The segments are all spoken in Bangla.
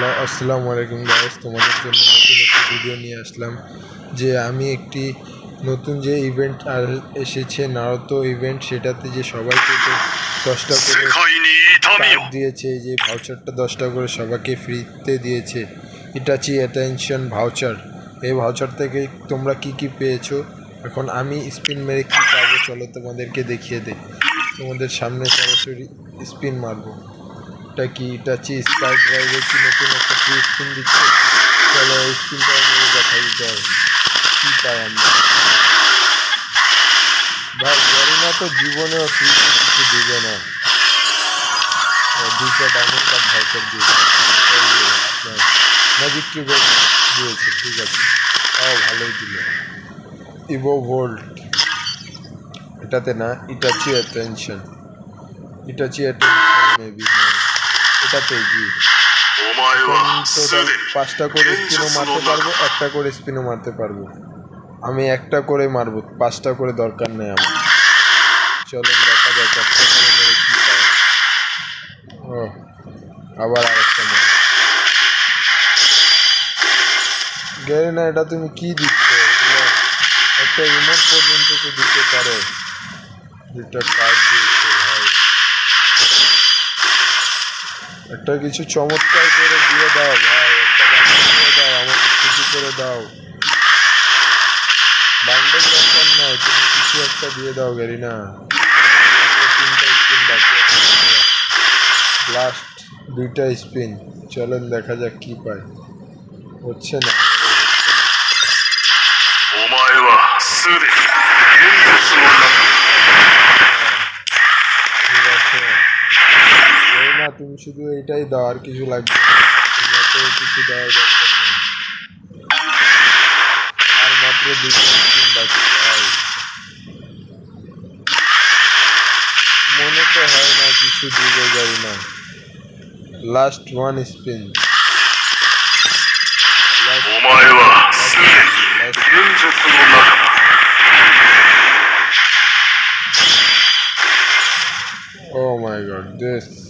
হ্যালো আসসালামু আলাইকুম গাইস তোমাদের জন্য নতুন একটি ভিডিও নিয়ে আসলাম যে আমি একটি নতুন যে ইভেন্ট এসেছে নারতো ইভেন্ট সেটাতে যে সবাইকে দশটা করে দিয়েছে যে ভাউচারটা দশটা করে সবাইকে ফ্রিতে দিয়েছে এটা হচ্ছে অ্যাটেনশন ভাউচার এই ভাউচার থেকে তোমরা কি কি পেয়েছ? এখন আমি স্পিন মেরে কী পাবো? চলো তোমাদেরকে দেখিয়ে দেই। তোমাদের সামনে সরাসরি স্পিন মারবো। এটা কি? ইটাচি স্কাই ড্রাইভে কি? নতুন একটা স্পিন দিচ্ছে। চলো এই স্পিনটা মেরে দেখাই যায় কী পাই আমরা। ভাই তো কিছু দিবে না। দুইটা ডায়মন্ড কাপ দিয়েছে। ম্যাজিক দিয়েছে, ঠিক আছে। তাও ভালোই দিল। ইভো ভোল্ট এটাতে না Itachi attention Itachi attention maybe হ্যাঁ। কাছে পাঁচটা করে স্পিনও মারতে পারব একটা করে স্পিনও মারতে পারব। আমি একটা করে মারবো পাঁচটা করে দরকার নেই আমার। চলো দেখা যাক ও আবার আরেকটা গেলে না এটা তুমি কি দিচ্ছ? একটা রিমোট পর্যন্ত তো দিতে পারো। দুটো কার্ড দিয়ে। একটা কিছু চমৎকার করে দিয়ে দাও দাও, আমাকে খুশি করে দাও। বান্ডেল নয়, তুমি কিছু একটা দিয়ে দাও, গেরিনা। তিনটা লাস্ট দুইটা স্পিন। চলেন, দেখা যাক কি পাই। হচ্ছে না お তুমি শুধু এটাই দাও আর কিছু লাগবে কিছু দেওয়ার দরকার নেই। আর মাত্র বাকি মনে তো হয় না কিছু দিবে যাই না। Last one spin oh my god this.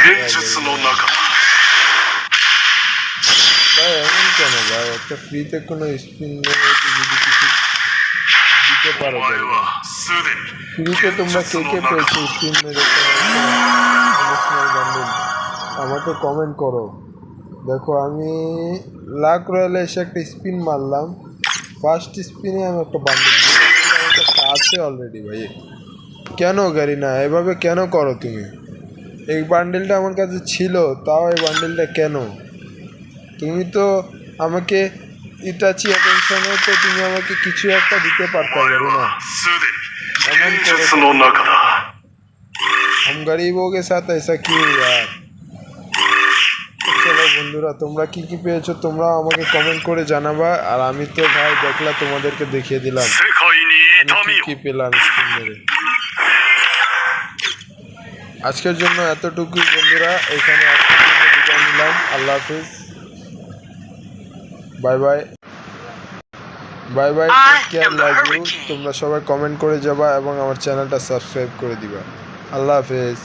現実の中だ ভাই এমন কেন ভাই একটা ফ্রিতে কোনো স্পিন নেই যদি কিছু দিতে お পারো 前 ভাই। はすでに ফ্রিতে তোমরা কে কে পেয়েছো স্পিন মেরে ইমোশনাল বান্ডেল আমাকে কমেন্ট করো দেখো আমি লাক রয়্যালে এসে একটা স্পিন মারলাম ফার্স্ট স্পিনে আমি একটা বান্ডেল আমার কাছে আছে অলরেডি ভাই কেন গাড়ি না এভাবে কেন করো তুমি এই বান্ডেলটা আমার কাছে ছিল তাও এই বান্ডেলটা কেন? তুমি তো আমাকে ইটাচি অ্যাটেনশনে তো তুমি আমাকে কিছু একটা দিতে পারতে পারো না। এমন গরিব हम সাথ के কি ऐसा यार চলো বন্ধুরা তোমরা কি কি পেয়েছ তোমরা আমাকে কমেন্ট করে জানাবা আর আমি তো ভাই দেখলা তোমাদেরকে দেখিয়ে দিলাম। আমি কি পেলাম আজকের জন্য এতটুকু বন্ধুরা এখানে আজকের বিদায় নিলাম। আল্লাহ হাফিজ। Bye bye. Bye bye. Care লাগবে the লাভ ইউ তোমরা সবাই কমেন্ট করে যাবা এবং আমার চ্যানেলটা সাবস্ক্রাইব করে দিবা। আল্লাহ হাফিজ।